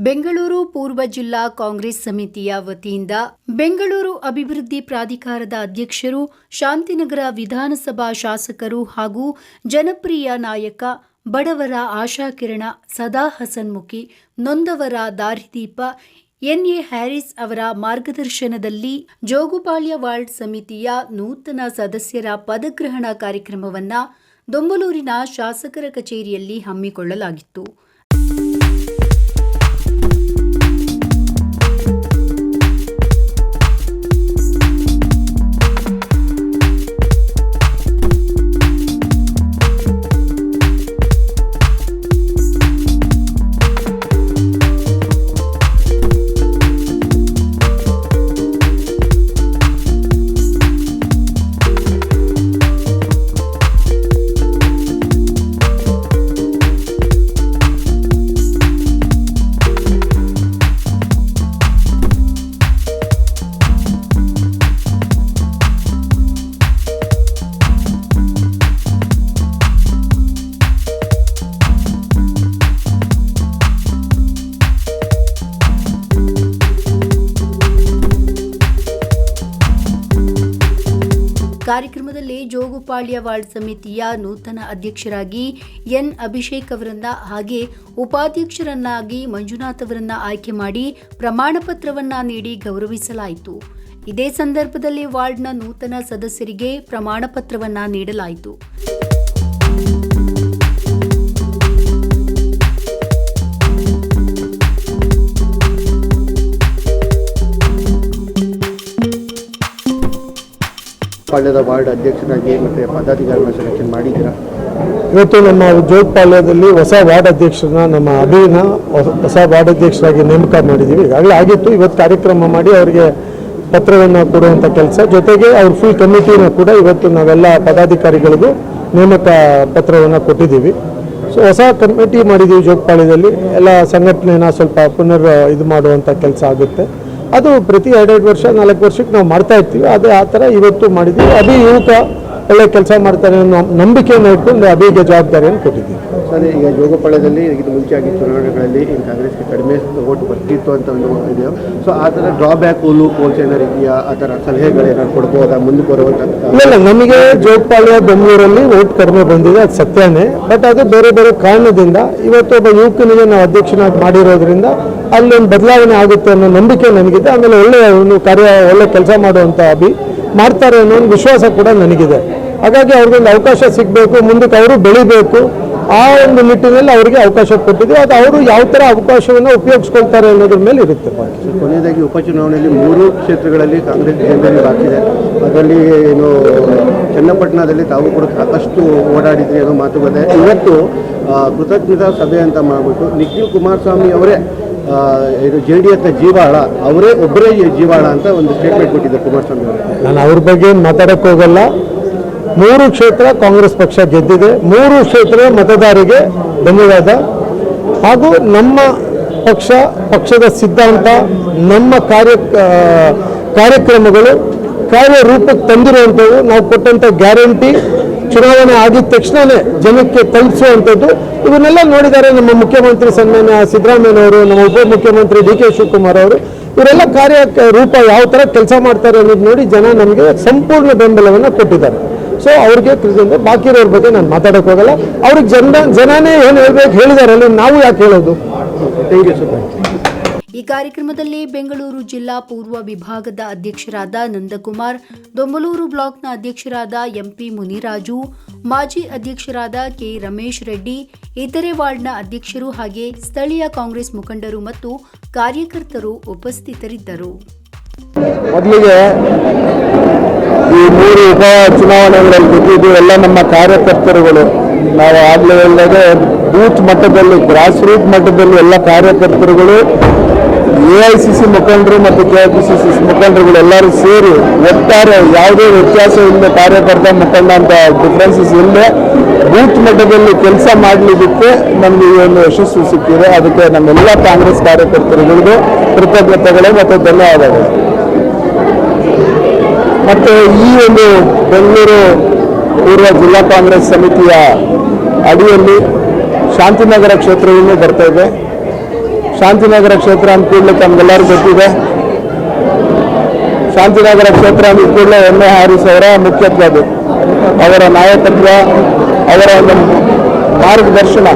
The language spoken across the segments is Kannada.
ಬೆಂಗಳೂರು ಪೂರ್ವ ಜಿಲ್ಲಾ ಕಾಂಗ್ರೆಸ್ ಸಮಿತಿಯ ವತಿಯಿಂದ ಬೆಂಗಳೂರು ಅಭಿವೃದ್ಧಿ ಪ್ರಾಧಿಕಾರದ ಅಧ್ಯಕ್ಷರು, ಶಾಂತಿನಗರ ವಿಧಾನಸಭಾ ಶಾಸಕರು ಹಾಗೂ ಜನಪ್ರಿಯ ನಾಯಕ ಬಡವರ ಆಶಾಕಿರಣ ಸದಾ ಹಸನ್ಮುಖಿ, ನೊಂದವರ ದಾರಿದೀಪ, ಎನ್ಎ ಹ್ಯಾರಿಸ್ ಅವರ ಮಾರ್ಗದರ್ಶನದಲ್ಲಿ ಜೋಗುಪಾಳ್ಯ ವಾರ್ಡ್ ಸಮಿತಿಯ ನೂತನ ಸದಸ್ಯರ ಪದಗ್ರಹಣ ಕಾರ್ಯಕ್ರಮವನ್ನು ದೊಂಬಲೂರಿನ ಶಾಸಕರ ಕಚೇರಿಯಲ್ಲಿ ಹಮ್ಮಿಕೊಳ್ಳಲಾಗಿತ್ತು. ಕಾರ್ಯಕ್ರಮದಲ್ಲಿ ಜೋಗುಪಾಳ್ಯ ವಾರ್ಡ್ ಸಮಿತಿಯ ನೂತನ ಅಧ್ಯಕ್ಷರಾಗಿ ಎನ್ ಅಭಿಷೇಕ್ ಅವರನ್ನ ಹಾಗೆ ಉಪಾಧ್ಯಕ್ಷರನ್ನಾಗಿ ಮಂಜುನಾಥ್ ಅವರನ್ನ ಆಯ್ಕೆ ಮಾಡಿ ಪ್ರಮಾಣ ಪತ್ರವನ್ನ ನೀಡಿ ಗೌರವಿಸಲಾಯಿತು. ಇದೇ ಸಂದರ್ಭದಲ್ಲಿ ವಾರ್ಡ್ನ ನೂತನ ಸದಸ್ಯರಿಗೆ ಪ್ರಮಾಣ ಪತ್ರವನ್ನ ನೀಡಲಾಯಿತು. ಪಾಳ್ಯದ ವಾರ್ಡ್ ಅಧ್ಯಕ್ಷರಾಗಿ ಮತ್ತೆ ಪದಾಧಿಕಾರಿಗಳನ್ನ ಸೆಲೆಕ್ಷನ್ ಮಾಡಿದ್ದೀರಾ? ಇವತ್ತು ನಮ್ಮ ಜೋಗಪಾಳ್ಯದಲ್ಲಿ ಹೊಸ ವಾರ್ಡ್ ಅಧ್ಯಕ್ಷರನ್ನ ನಮ್ಮ ಅಭಿನ ಹೊಸ- ಹೊಸ ವಾರ್ಡ್ ಅಧ್ಯಕ್ಷರಾಗಿ ನೇಮಕ ಮಾಡಿದ್ದೀವಿ. ಈಗಾಗಲೇ ಆಗಿತ್ತು. ಇವತ್ತು ಕಾರ್ಯಕ್ರಮ ಮಾಡಿ ಅವರಿಗೆ ಪತ್ರವನ್ನು ಕೊಡುವಂಥ ಕೆಲಸ. ಜೊತೆಗೆ ಅವ್ರ ಫುಲ್ ಕಮಿಟಿನ ಕೂಡ ಇವತ್ತು ನಾವೆಲ್ಲ ಪದಾಧಿಕಾರಿಗಳಿಗೂ ನೇಮಕ ಪತ್ರವನ್ನು ಕೊಟ್ಟಿದ್ದೀವಿ. ಸೊ ಹೊಸ ಕಮಿಟಿ ಮಾಡಿದ್ದೀವಿ ಜೋಗಪಾಳ್ಯದಲ್ಲಿ ಎಲ್ಲ ಸಂಘಟನೆನ ಸ್ವಲ್ಪ ಪುನರ್ ಇದು ಮಾಡುವಂಥ ಕೆಲಸ ಆಗುತ್ತೆ. ಅದು ಪ್ರತಿ ಎರಡೆರಡು ವರ್ಷ, ನಾಲ್ಕು ವರ್ಷಕ್ಕೆ ನಾವು ಮಾಡ್ತಾ ಇರ್ತೀವಿ. ಅದೇ ಆ ಥರ ಇವತ್ತು ಮಾಡಿದ್ದೀವಿ. ಅಭಿ ಯುವಕ ಒಳ್ಳೆ ಕೆಲಸ ಮಾಡ್ತಾರೆ ಅನ್ನೋ ನಂಬಿಕೆಯನ್ನು ಇಟ್ಕೊಂಡು ಅಭಿಗೆ ಜವಾಬ್ದಾರಿಯನ್ನು ಕೊಟ್ಟಿದ್ದೀವಿ. ಸರ್, ಈಗ ಜೋಗಪಾಳ್ಯದಲ್ಲಿ ಇದು ಮುಂಚೆ ಆಗಿದ್ದ ಚುನಾವಣೆಗಳಲ್ಲಿ ಕಾಂಗ್ರೆಸ್ಗೆ ಕಡಿಮೆ ಓಟ್ ಬರ್ತಿತ್ತು ಅಂತ ಒಂದು ಇದೆ. ಸೊ ಆ ಥರ ಡ್ರಾಬ್ಯಾಕ್ ಹುಲ್ಲು ಕೋಲ್ಸ್ ಏನೋ ಇದೆಯಾ? ಆ ಥರ ಸಲಹೆಗಳೇನಾದ್ರು ಕೊಡ್ಬೋದಾ? ಮುಂದೆ ಬರುವಂಥ ಇಲ್ಲ ನಮಗೆ ಜೋಗಪಾಳ್ಯ ಬೆಂಗಳೂರಲ್ಲಿ ಓಟ್ ಕಡಿಮೆ ಬಂದಿದೆ, ಅದು ಸತ್ಯನೇ. ಬಟ್ ಅದು ಬೇರೆ ಬೇರೆ ಕಾರಣದಿಂದ ಇವತ್ತು ಒಬ್ಬ ಯುವಕನಿಗೆ ನಾವು ಅಧ್ಯಕ್ಷನಾಗಿ ಮಾಡಿರೋದ್ರಿಂದ ಅಲ್ಲೊಂದು ಬದಲಾವಣೆ ಆಗುತ್ತೆ ಅನ್ನೋ ನಂಬಿಕೆ ನನಗಿದೆ. ಆಮೇಲೆ ಒಳ್ಳೆಯ ಒಂದು ಕಾರ್ಯ, ಒಳ್ಳೆ ಕೆಲಸ ಮಾಡುವಂಥ ಅಭಿ ಮಾಡ್ತಾರೆ ಅನ್ನೋ ಒಂದು ವಿಶ್ವಾಸ ಕೂಡ ನನಗಿದೆ. ಹಾಗಾಗಿ ಅವ್ರಿಗೊಂದು ಅವಕಾಶ ಸಿಗಬೇಕು, ಮುಂದಕ್ಕೆ ಅವರು ಬೆಳಿಬೇಕು. ಆ ಒಂದು ನಿಟ್ಟಿನಲ್ಲಿ ಅವರಿಗೆ ಅವಕಾಶ ಕೊಟ್ಟಿದ್ರು ಅದು ಅವರು ಯಾವ ಥರ ಅವಕಾಶವನ್ನು ಉಪಯೋಗಿಸ್ಕೊಳ್ತಾರೆ ಅನ್ನೋದ್ರ ಮೇಲೆ ಇರುತ್ತೆ. ಕೊನೆಯದಾಗಿ ಉಪಚುನಾವಣೆಯಲ್ಲಿ ಮೂರು ಕ್ಷೇತ್ರಗಳಲ್ಲಿ ಕಾಂಗ್ರೆಸ್ ಗೆಲ್ಲಲು ಆಗ್ತಿದೆ ಅದರಲ್ಲಿ ಏನು ಚನ್ನಪಟ್ಟಣದಲ್ಲಿ ತಾವು ಕೂಡ ಸಾಕಷ್ಟು ಓಡಾಡಿದ್ರಿ ಅನ್ನೋ ಮಾತುಕತೆ ಇವತ್ತು ಕೃತಜ್ಞತಾ ಸಭೆ ಅಂತ ಮಾಡಿಬಿಟ್ಟು ನಿಖಿಲ್ ಕುಮಾರಸ್ವಾಮಿ ಅವರೇ ಇದು ಜೆ ಡಿ ಎಸ್ ಜೀವಾಳ ಅವರೇ ಒಬ್ಬರೇ ಜೀವಾಳ ಅಂತ ಒಂದು ಸ್ಟೇಟ್ಮೆಂಟ್ ಕೊಟ್ಟಿದ್ದಾರೆ ಕುಮಾರಸ್ವಾಮಿ ಅವರು. ನಾನು ಅವ್ರ ಬಗ್ಗೆ ಮಾತಾಡೋಕ್ಕೋಗಲ್ಲ. ಹೋಗಲ್ಲ ಮೂರು ಕ್ಷೇತ್ರ ಕಾಂಗ್ರೆಸ್ ಪಕ್ಷ ಗೆದ್ದಿದೆ. ಮೂರು ಕ್ಷೇತ್ರ ಮತದಾರರಿಗೆ ಧನ್ಯವಾದ. ಹಾಗೂ ನಮ್ಮ ಪಕ್ಷ, ಪಕ್ಷದ ಸಿದ್ಧಾಂತ, ನಮ್ಮ ಕಾರ್ಯ ಕಾರ್ಯಕ್ರಮಗಳು ಕಾರ್ಯರೂಪಕ್ಕೆ ತಂದಿರುವಂಥವು ನಾವು ಕೊಟ್ಟಂಥ ಗ್ಯಾರಂಟಿ ಚುನಾವಣೆ ಆಗಿದ ತಕ್ಷಣವೇ ಜನಕ್ಕೆ ತಲುಪಿಸುವಂಥದ್ದು. ಇವನ್ನೆಲ್ಲ ನೋಡಿದ್ದಾರೆ ನಮ್ಮ ಮುಖ್ಯಮಂತ್ರಿ ಸನ್ಮಾನ್ಯ ಸಿದ್ದರಾಮಯ್ಯನವರು ನಮ್ಮ ಉಪಮುಖ್ಯಮಂತ್ರಿ ಡಿ ಕೆ ಶಿವಕುಮಾರ್ ಅವರು, ಇವರೆಲ್ಲ ಕಾರ್ಯ ರೂಪ ಯಾವ ಥರ ಕೆಲಸ ಮಾಡ್ತಾರೆ ಅನ್ನೋದು ನೋಡಿ ಜನ ನಮಗೆ ಸಂಪೂರ್ಣ ಬೆಂಬಲವನ್ನು ಕೊಟ್ಟಿದ್ದಾರೆ. ಸೊ ಅವ್ರಿಗೆ ಕೃತಜ್ಞತೆ ಬಾಕಿ ಇರೋರ ಬಗ್ಗೆ ನಾನು ಮಾತಾಡೋಕೆ ಹೋಗಲ್ಲ. ಅವ್ರಿಗೆ ಜನ ಜನನೇ ಏನು ಹೇಳ್ಬೇಕು ಹೇಳಿದಾರಲ್ಲ ನಾವು ಯಾಕೆ ಹೇಳೋದು? ಥ್ಯಾಂಕ್ ಯು ಸರ್ ಈ ಕಾರ್ಯಕ್ರಮದಲ್ಲಿ ಬೆಂಗಳೂರು ಜಿಲ್ಲಾ ಪೂರ್ವ ವಿಭಾಗದ ಅಧ್ಯಕ್ಷರಾದ ನಂದಕುಮಾರ್ ದೊಂಬಲೂರು ಬ್ಲಾಕ್ನ ಅಧ್ಯಕ್ಷರಾದ ಎಂಪಿ ಮುನಿರಾಜು ಮಾಜಿ ಅಧ್ಯಕ್ಷರಾದ ಕೆ ರಮೇಶ್ ರೆಡ್ಡಿ ಇತರೆ ವಾರ್ಡ್ನ ಅಧ್ಯಕ್ಷರು ಹಾಗೆ ಸ್ಥಳೀಯ ಕಾಂಗ್ರೆಸ್ ಮುಖಂಡರು ಮತ್ತು ಕಾರ್ಯಕರ್ತರು ಉಪಸ್ಥಿತರಿದ್ದರು. ಮೊದಲಿಗೆ ಈ ಮೂರು ಉಪ ಚುನಾವಣೆಗಳಲ್ಲಿ ಗೆದ್ದಿದ್ದು ಎಲ್ಲ ನಮ್ಮ ಕಾರ್ಯಕರ್ತರುಗಳು. ನಾವು ಆಗಲೇ ಹೇಳಿದಾಗ ಬೂತ್ ಮಟ್ಟದಲ್ಲಿ ಗ್ರಾಸ್ ರೂಟ್ ಮಟ್ಟದಲ್ಲಿ ಎಲ್ಲ ಕಾರ್ಯಕರ್ತರುಗಳು ಎ ಐ ಸಿ ಸಿ ಮುಖಂಡರು ಮತ್ತು ಕೆ ಪಿ ಸಿ ಸಿ ಮುಖಂಡರುಗಳು ಎಲ್ಲರೂ ಸೇರಿ ಒಟ್ಟಾರೆ ಯಾವುದೇ ವ್ಯತ್ಯಾಸ ಇಲ್ಲದೆ ಕಾರ್ಯಕರ್ತ ಮುಖಂಡ ಅಂತ ಡಿಫ್ರೆನ್ಸಸ್ ಇಲ್ಲದೆ ಬೂತ್ ಮಟ್ಟದಲ್ಲಿ ಕೆಲಸ ಮಾಡಲಿದ್ದಕ್ಕೆ ನಮಗೆ ಈ ಒಂದು ಯಶಸ್ಸು ಸಿಕ್ಕಿದೆ. ಅದಕ್ಕೆ ನಮ್ಮೆಲ್ಲ ಕಾಂಗ್ರೆಸ್ ಕಾರ್ಯಕರ್ತರುಗಳಿಗೂ ಕೃತಜ್ಞತೆಗಳು ಮತ್ತು ಧನ್ಯವಾದಗಳು. ಮತ್ತು ಈ ಒಂದು ಬೆಂಗಳೂರು ಪೂರ್ವ ಜಿಲ್ಲಾ ಕಾಂಗ್ರೆಸ್ ಸಮಿತಿಯ ಅಡಿಯಲ್ಲಿ ಶಾಂತಿನಗರ ಕ್ಷೇತ್ರವನ್ನು ಬರ್ತಾ ಇದೆ. ಶಾಂತಿನಗರ ಕ್ಷೇತ್ರ ಅಂದ್ಕೂಡಲೇ ತಮ್ಗೆಲ್ಲರಿಗೂ ಗೊತ್ತಿದೆ. ಶಾಂತಿನಗರ ಕ್ಷೇತ್ರ ಅಂದ್ಕೂಡಲೇ ಎಂ ಎ ಹಾರಿಸ್ ಅವರ ಮುಖ್ಯತ್ವ ಅದು. ಅವರ ನಾಯಕತ್ವ, ಅವರ ಒಂದು ಮಾರ್ಗದರ್ಶನ.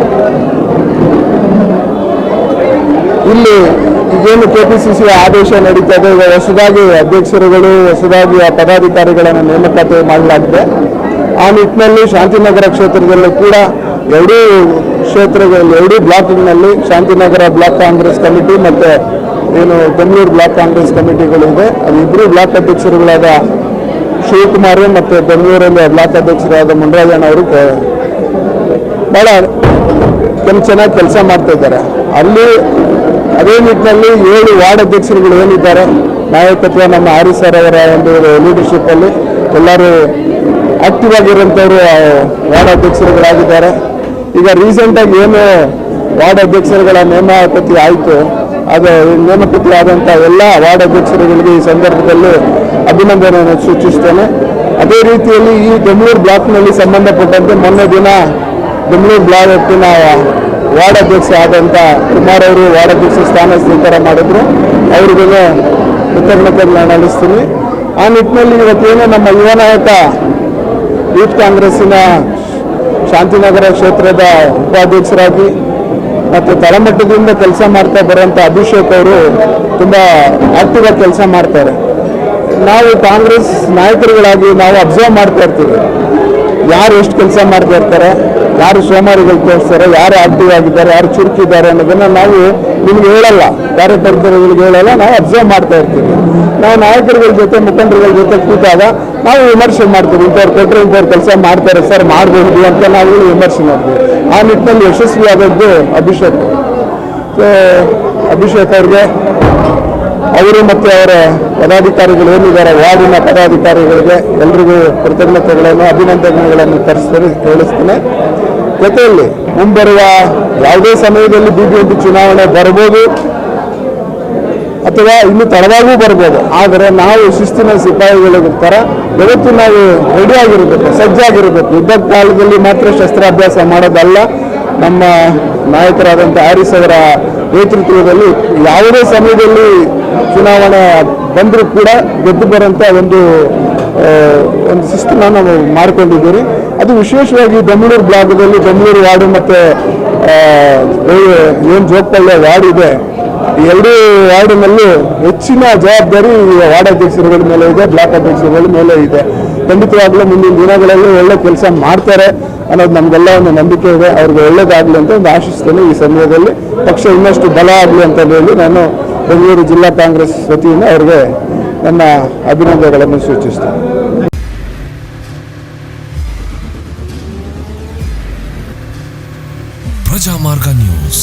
ಇಲ್ಲಿ ಈಗೇನು ಕೆ ಪಿ ಸಿ ಸಿ ಆದೇಶ ನಡೀತಾ ಇದೆ ಈಗ ಹೊಸದಾಗಿ ಅಧ್ಯಕ್ಷರುಗಳು, ಹೊಸದಾಗಿ ಆ ಪದಾಧಿಕಾರಿಗಳನ್ನು ನೇಮಕಾತಿ ಮಾಡಲಾಗಿದೆ. ಆ ನಿಟ್ಟಿನಲ್ಲಿ ಶಾಂತಿನಗರ ಕ್ಷೇತ್ರದಲ್ಲೂ ಕೂಡ ಎರಡೂ ಕ್ಷೇತ್ರಗಳಲ್ಲಿ, ಎರಡೂ ಬ್ಲಾಕ್ನಲ್ಲಿ ಶಾಂತಿನಗರ ಬ್ಲಾಕ್ ಕಾಂಗ್ರೆಸ್ ಕಮಿಟಿ ಮತ್ತು ಏನು ಬೆಂಗಳೂರು ಬ್ಲಾಕ್ ಕಾಂಗ್ರೆಸ್ ಕಮಿಟಿಗಳಿದೆ ಅದು ಇಬ್ಬರು ಬ್ಲಾಕ್ ಅಧ್ಯಕ್ಷರುಗಳಾದ ಶಿವಕುಮಾರ್ ಮತ್ತು ಬೆಂಗಳೂರಲ್ಲಿ ಬ್ಲಾಕ್ ಅಧ್ಯಕ್ಷರಾದ ಮುನರಾಜಣ್ಣ ಅವರು ಭಾಳ ಕೆಲ ಚೆನ್ನಾಗಿ ಕೆಲಸ ಮಾಡ್ತಾ ಇದ್ದಾರೆ. ಅಲ್ಲಿ ಅದೇ ನಿಟ್ಟಿನಲ್ಲಿ ಏಳು ವಾರ್ಡ್ ಅಧ್ಯಕ್ಷರುಗಳು ಏನಿದ್ದಾರೆ, ನಾಯಕತ್ವ ನಮ್ಮ ಆರಿ ಸರ್ ಅವರ ಒಂದು ಲೀಡರ್ಶಿಪ್ ಅಲ್ಲಿ ಎಲ್ಲರೂ ಆಕ್ಟಿವ್ ಆಗಿರುವಂತವರು ವಾರ್ಡ್ ಅಧ್ಯಕ್ಷರುಗಳಾಗಿದ್ದಾರೆ. ಈಗ ರೀಸೆಂಟ್ ಆಗಿ ಏನು ವಾರ್ಡ್ ಅಧ್ಯಕ್ಷರುಗಳ ನೇಮಕತಿ ಆಯಿತು, ಅದು ನೇಮಕತಿ ಆದಂಥ ಎಲ್ಲ ವಾರ್ಡ್ ಅಧ್ಯಕ್ಷರುಗಳಿಗೆ ಈ ಸಂದರ್ಭದಲ್ಲಿ ಅಭಿನಂದನೆಯನ್ನು ಸೂಚಿಸ್ತೇನೆ. ಅದೇ ರೀತಿಯಲ್ಲಿ ಈ ಬೆಂಗಳೂರು ಬ್ಲಾಕ್ನಲ್ಲಿ ಸಂಬಂಧಪಟ್ಟಂತೆ ಮೊನ್ನೆ ದಿನ ಬೆಂಗಳೂರು ಬ್ಲಾಕಿನ ವಾರ್ಡ್ ಅಧ್ಯಕ್ಷ ಆದಂಥ ಕುಮಾರ್ ಅವರು ವಾರ್ಡ್ ಅಧ್ಯಕ್ಷ ಸ್ಥಾನ ಸ್ವೀಕಾರ ಮಾಡಿದ್ರು. ಅವ್ರಿಗೂ ಕೃತಜ್ಞತೆ ನಡೆಸ್ತೀನಿ. ಆ ನಿಟ್ಟಿನಲ್ಲಿ ಇವತ್ತೇನು ನಮ್ಮ ಯುವ ನಾಯಕ, ಯೂತ್ ಕಾಂಗ್ರೆಸ್ಸಿನ ಶಾಂತಿನಗರ ಕ್ಷೇತ್ರದ ಉಪಾಧ್ಯಕ್ಷರಾಗಿ ಮತ್ತು ತಳಮಟ್ಟದಿಂದ ಕೆಲಸ ಮಾಡ್ತಾ ಬರುವಂಥ ಅಭಿಷೇಕ್ ಅವರು ತುಂಬ ಆಕ್ಟಿವ್ ಆಗಿ ಕೆಲಸ ಮಾಡ್ತಾರೆ. ನಾವು ಕಾಂಗ್ರೆಸ್ ನಾಯಕರುಗಳಾಗಿ ನಾವು ಅಬ್ಸರ್ವ್ ಮಾಡ್ತಾ ಇರ್ತೀವಿ. ಯಾರು ಎಷ್ಟು ಕೆಲಸ ಮಾಡ್ತಾ ಇರ್ತಾರೆ, ಯಾರು ಸೋಮಾರಿಗಳು ತೋರಿಸ್ತಾರೆ, ಯಾರು ಆಕ್ಟಿವ್ ಆಗಿದ್ದಾರೆ, ಯಾರು ಚುರುಕಿದ್ದಾರೆ ಅನ್ನೋದನ್ನ ನಾವು ನಿಮ್ಗೆ ಹೇಳಲ್ಲ. ಕಾರ್ಯಕರ್ತರುಗಳಿಗೆ ಹೇಳಲ್ಲ, ನಾವು ಅಬ್ಸರ್ವ್ ಮಾಡ್ತಾ ಇರ್ತೀವಿ. ನಾವು ನಾಯಕರುಗಳ ಜೊತೆ, ಮುಖಂಡರುಗಳ ಜೊತೆ ಕೂತಾಗ ನಾವು ವಿಮರ್ಶೆ ಮಾಡ್ತೀವಿ. ಇಂಥವ್ರು ಕೊಟ್ಟರೆ ಇಂಥವ್ರು ಕೆಲಸ ಮಾಡ್ತಾರೆ, ಸರ್ ಮಾಡಬಹುದು ಅಂತ ನಾವು ವಿಮರ್ಶೆ ಮಾಡ್ತೀವಿ. ಆ ನಿಟ್ಟಿನಲ್ಲಿ ಯಶಸ್ವಿಯಾದದ್ದು ಅಭಿಷೇಕ್. ಸೊ ಅಭಿಷೇಕ್ ಅವ್ರಿಗೆ, ಅವರು ಮತ್ತು ಅವರ ಪದಾಧಿಕಾರಿಗಳು ಏನಿದ್ದಾರೆ, ವಾರ್ಡಿನ ಪದಾಧಿಕಾರಿಗಳಿಗೆ ಎಲ್ರಿಗೂ ಕೃತಜ್ಞತೆಗಳನ್ನು, ಅಭಿನಂದನೆಗಳನ್ನು ತರಿಸ್ತೇನೆ ಕೇಳಿಸ್ತೇನೆ ಜೊತೆಯಲ್ಲಿ ಮುಂಬರುವ ಯಾವುದೇ ಸಮಯದಲ್ಲಿ ಬಿಬಿಎಂಪಿ ಚುನಾವಣೆ ಬರ್ಬೋದು. ಅಥವಾ ಇನ್ನು ತಡವಾಗೂ ಬರ್ಬೋದು. ಆದರೆ ನಾವು ಶಿಸ್ತಿನ ಸಿಪಾಯಿಗಳ ಥರ ಯಾವತ್ತು ನಾವು ರೆಡಿ ಆಗಿರಬೇಕು, ಸಜ್ಜಾಗಿರಬೇಕು. ಯುದ್ಧ ಕಾಲದಲ್ಲಿ ಮಾತ್ರ ಶಸ್ತ್ರಾಭ್ಯಾಸ ಮಾಡೋದಲ್ಲ. ನಮ್ಮ ನಾಯಕರಾದಂಥ ಆರಿಸ್ ಅವರ ನೇತೃತ್ವದಲ್ಲಿ ಯಾವುದೇ ಸಮಯದಲ್ಲಿ ಚುನಾವಣೆ ಬಂದರೂ ಕೂಡ ಗೆದ್ದು ಬರೋಂಥ ಒಂದು ಒಂದು ಶಿಸ್ತನ್ನ ನಾವು ಮಾಡಿಕೊಂಡಿದ್ದೀರಿ ಅದು ವಿಶೇಷವಾಗಿ ಬೆಂಗಳೂರು ಬ್ಲಾಕ್ದಲ್ಲಿ ಬೆಂಗಳೂರು ವಾರ್ಡು ಮತ್ತು ಏನು ಜೋಗಪಳ್ಳಿ ವಾರ್ಡ್ ಇದೆ. ಎರಡೂ ವಾರ್ಡಿನಲ್ಲೂ ಹೆಚ್ಚಿನ ಜವಾಬ್ದಾರಿ ವಾರ್ಡ್ ಅಧ್ಯಕ್ಷರುಗಳ ಮೇಲೆ ಇದೆ, ಬ್ಲಾಕ್ ಅಧ್ಯಕ್ಷರುಗಳ ಮೇಲೆ ಇದೆ. ಖಂಡಿತವಾಗ್ಲೂ ಮುಂದಿನ ದಿನಗಳಲ್ಲಿ ಒಳ್ಳೆ ಕೆಲಸ ಮಾಡ್ತಾರೆ ಅನ್ನೋದು ನಮಗೆಲ್ಲ ಒಂದು ನಂಬಿಕೆ ಇದೆ. ಅವ್ರಿಗೆ ಒಳ್ಳೇದಾಗಲಿ ಅಂತ ಒಂದು ಆಶಿಸ್ತೇನೆ ಈ ಸಮಯದಲ್ಲಿ. ಪಕ್ಷ ಇನ್ನಷ್ಟು ಬಲ ಆಗಲಿ ಅಂತ ಹೇಳಿ ನಾನು ಬೆಂಗಳೂರು ಜಿಲ್ಲಾ ಕಾಂಗ್ರೆಸ್ ವತಿಯಿಂದ ಅವ್ರಿಗೆ ನನ್ನ ಅಭಿನಂದನೆಗಳನ್ನು ಸೂಚಿಸ್ತೇನೆ. ಪ್ರಜಾಮಾರ್ಗ ನ್ಯೂಸ್.